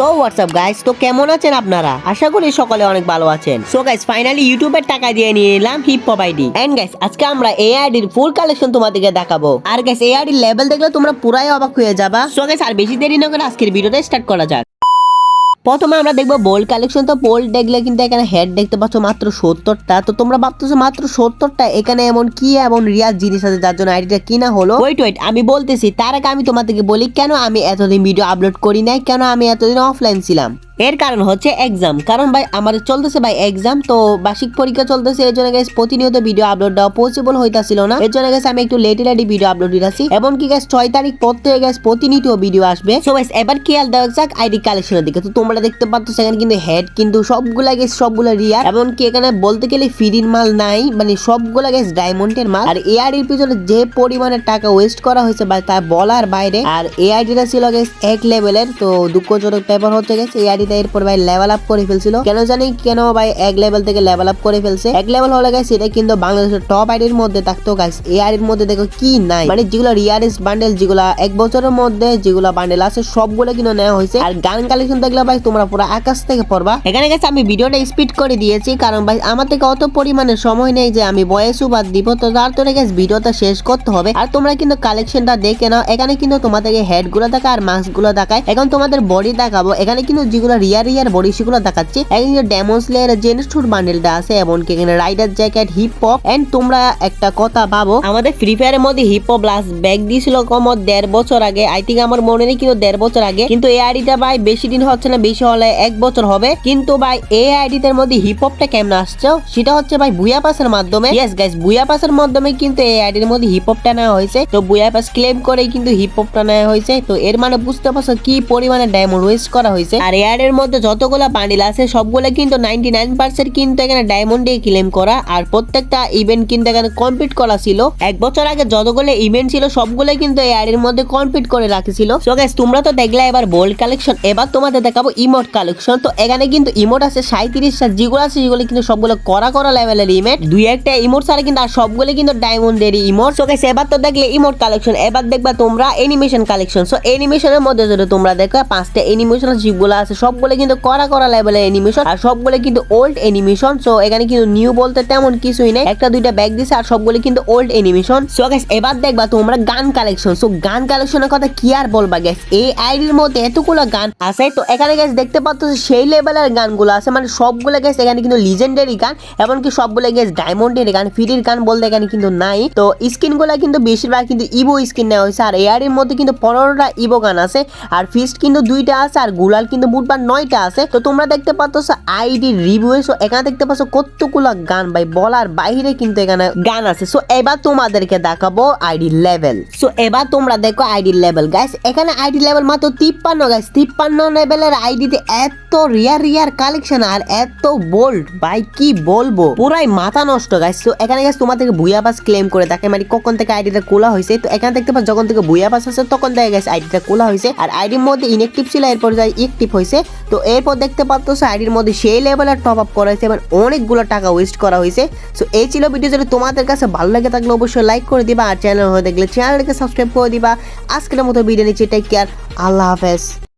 So WhatsApp guys তো কেমন আছেন আপনারা? আশা করি সকলে অনেক ভালো আছেন। সো গাইস ফাইনালি ইউটিউবের টাকা দিয়ে নিয়ে এলাম hip hop ID and guys আজকে আমরা এই আইডির ফুল কালেকশন তোমাদেরকে দেখাবো। আর গাইস এই আইডির লেভেল দেখলে তোমরা পুরাই অবাক হয়ে যাবা। সো গাইস আর বেশি দেরি না করে আজকের ভিডিওটা স্টার্ট করা যাক। প্রথমে আমরা দেখব বোল্ড কালেকশন তো বোল্ড দেখলে কিন্তু এখানে হেড দেখতে পাচ্ছ মাত্র সত্তরটা। তো তোমরা ভাবতেছো মাত্র সত্তরটা, এখানে এমন কি এমন রিয়াল জিনিস আছে যার জন্য আইডিটা কিনা হলো? ওয়েট ওয়েট আমি বলতেছি, তার আগে আমি তোমাদেরকে বলি, কেন আমি এতদিন ভিডিও আপলোড করি নাই, কেন আমি এতদিন অফলাইন ছিলাম? এর কারণ হচ্ছে এক্সাম কারণ ভাই আমাদের চলতেছে ভাই এক্সাম তো বার্ষিক পরীক্ষা চলতেছে, এর জন্য প্রতিনিয়ত ভিডিও আপলোড দেওয়া পসিবল হইতাছিল না। এর জন্য গেছে আমি একটু লেটে লেটে ভিডিও আপলোড দিতেছি। এবং কি গেছে ছয় তারিখ পর থেকে গেছে প্রতিনিয়ত ভিডিও আসবে। সো গাইস এবার খেয়াল দেওয়া যাক আইডি কালেকশনের দিকে। তো তোমরা দেখতে পাচ্ছ সেখানে কিন্তু হেড কিন্তু সবগুলা গেছে সবগুলা রিয়ার এবং কি এখানে বলতে গেলে ফিরির মাল নাই মানে সবগুলা গেছে ডায়মন্ডের মাল। আর এই আইডির পিছনে যে পরিমাণে টাকা ওয়েস্ট করা হয়েছে বা তা বলার বাইরে। আর এই আইডিটা ছিল গেছে এক লেভেলের তো দুঃখজনক ব্যাপার হচ্ছে গেছে এই আইডিটা এরপর ভাই লেভেল আপ করে ফেলছিল। কেন জানি, কেন ভাই এক লেভেল থেকে লেভেল আপ করে ফেলছে। এক লেভেল হলে গেছে এটা কিন্তু বাংলাদেশের টপ আইডির মধ্যে থাকতো গাইস এই আইডির মধ্যে দেখো কি নাই। মানে যেগুলো রিয়ারেস্ট বান্ডেল যেগুলো এক বছরের মধ্যে যেগুলো বান্ডেল আছে, সবগুলো কিন্তু নেওয়া হয়েছে। আর গান কালেকশন দেখলে ভাই তোমরা পুরো আকাশ থেকে পড়বা। এখানে গেছে আমি ভিডিওটা স্পিড করে দিয়েছি, কারণ ভাই আমার থেকে অত পরিমাণে সময় নেই যে আমি বয়স বাদ দিব। তো তার তোরে গেছে ভিডিওটা শেষ করতে হবে। আর তোমরা কিন্তু কালেকশনটা দেখে নাও। এখানে কিন্তু তোমাদেরকে হেডগুলো দেখায় আর মাস্কগুলো দেখায়। এখন তোমাদের বডি দেখাবো। এখানে কিন্তু যেগুলো রিয়ার রিয়ার বডি সেগুলো দেখাচ্ছে। এখানে ডেমন স্লেয়ার জেনস্টুর বান্ডেলটা আছে এবং কি এখানে rider jacket hip hop and তোমরা একটা কথা ভাবো, আমাদের ফ্রি ফায়ারের মধ্যে হিপ হপ লাস্ট ব্যাগ দিয়েছিল কম দেড় বছর আগে। আই থিঙ্ক আমার মনে নেই কিন্তু দেড় বছর আগে, কিন্তু এই আইডিটা ভাই বেশি দিন হচ্ছে না, বেশি হলে এক বছর হবে। কিন্তু ভাই, এই আইডিটার মধ্যে হিপ হপটা কেমন আসছে? সেটা হচ্ছে ভাই বুয়া পাসের মাধ্যমে। ইয়েস গাইস বুয়া পাসের মাধ্যমে কিন্তু এই আইডির মধ্যে হিপ হপটা নেওয়া হয়েছে। তো বুয়া পাস ক্লেম করে কিন্তু হিপ হপটা নেওয়া হয়েছে। তো এর মানে বুঝতে পারছ কি পরিমাণে ডায়মন্ড ওয়েস্ট করা হয়েছে। আর এই আইডির মধ্যে যতগুলো বান্ডিল আছে, সবগুলো কিন্তু নাইনটি নাইন পার্সেন্ট কিন্তু এখানে ডায়মন্ড দিয়ে ক্লেম করা। আর প্রত্যেকটা ইভেন্ট কিন্তু এখানে কমপ্লিট করা ছিল। এক বছর আগে যতগুলো ইভেন্ট ছিল সবগুলো কিন্তু এই আইডির মধ্যে কমপ্লিট করে রাখছিল। সো গাইস তোমরা তো দেখলে এবার বোল্ড কালেকশন এবার তোমাদের দেখাবো ইমোট কালেকশন তো এখানে কিন্তু ইমোট আছে সাঁত্রিশটা যেগুলো আছে যেগুলো কিন্তু সবগুলো করা করা লেভেলের ইমেট দুই একটা ইমোট ছাড়া কিন্তু আর সবগুলো কিন্তু ডায়মন্ডের ইমোট সো গাইস এবার তো দেখলে ইমোট কালেকশন এবার দেখবা তোমরা এনিমেশন কালেকশন সো এনিমেশনের মধ্যে যদি তোমরা দেখো, পাঁচটা এনিমেশন যেগুলো আছে সবগুলো কিন্তু করা করা লেভেলের এনিমেশন আর সবগুলো কিন্তু ওল্ড এনিমেশন সো এখানে কিন্তু নিউ বলতে তেমন কিছুই নেই। একটা দুইটা ব্যাগ দিছে, আর সবগুলো কিন্তু ওল্ড এনিমেশন সো গাইস এবার দেখবা তোমরা গান কালেকশন সো গান কালেকশনের কথা কি আর বলবা গ্যাস এই আইডির মধ্যে এতগুলো গান আছে, তো এখানে গ্যাস দেখতে পাচ্ছ সেই লেভেলের গানগুলো আছে। মানে সবগুলো গ্যাস এখানে কিন্তু লিজেন্ডারি গান, এমনকি সবগুলো গ্যাস ডায়মন্ডের গান, ফ্রির গান বলতে এখানে কিন্তু নাই। তো স্কিনগুলা কিন্তু বেশিরভাগ কিন্তু ইভো স্কিন নেওয়া হয়েছে, আর এআর এর মধ্যে কিন্তু পনেরোটা ইভো গান আছে, আর ফিস্ট কিন্তু দুইটা আছে, আর গুলাল কিন্তু বুধবার নয়টা আছে। তো তোমরা দেখতে পাচ্ছ আইডি রিভিউ সো এখানে দেখতে পাচ্ছ কতগুলো গান। ভাই, বলার বাইরে কিন্তু এখানে গান আছে। সো এবার তোমাদেরকে দেখাবো আইডি লেভেল সো এবার তোমরা দেখো আইডি লেভেল গাইস এখানে আইডি লেভেল মাত্র তিপ্পান্ন। গাইস তিপ্পান্ন লেভেলের আইডিতে এত রিয়ার রিয়ার কালেকশন আর এত বোল্ড ভাই, কি বলব? পুরাই মাথা নষ্ট গাইস তো এখানে গাইস তোমাদেরকে ভুয়া পাস ক্লেম করে থাকে। মানে কখন থেকে আইডিটা খোলা হয়েছে। তো এখানে দেখতে পাচ্ছ, যখন থেকে ভুয়া পাস আছে তখন থেকে গাইস আইডিটা খোলা হয়েছে। আর আইডির মধ্যে ইনএক্টিভ ছিল, এরপর যাই অ্যাক্টিভ হয়েছে। তো এরপর দেখতে পাচ্ছ আইডির মধ্যে সেই লেভেলের টপ আপ করা হয়েছে এবং অনেকগুলো টাকা ওয়েস্ট করা হয়েছে সো এই ছিল ভিডিও যদি তোমাদের কাছে ভালো লাগে থাকলে অবশ্যই লাইক করে দিবা আর চ্যানেল হয়ে দেখলে চ্যানেলটাকে সাবস্ক্রাইব করে দিবা। আজকের মতো ভিডিও নিচে টেক কেয়ার আল্লাহ হাফেজ।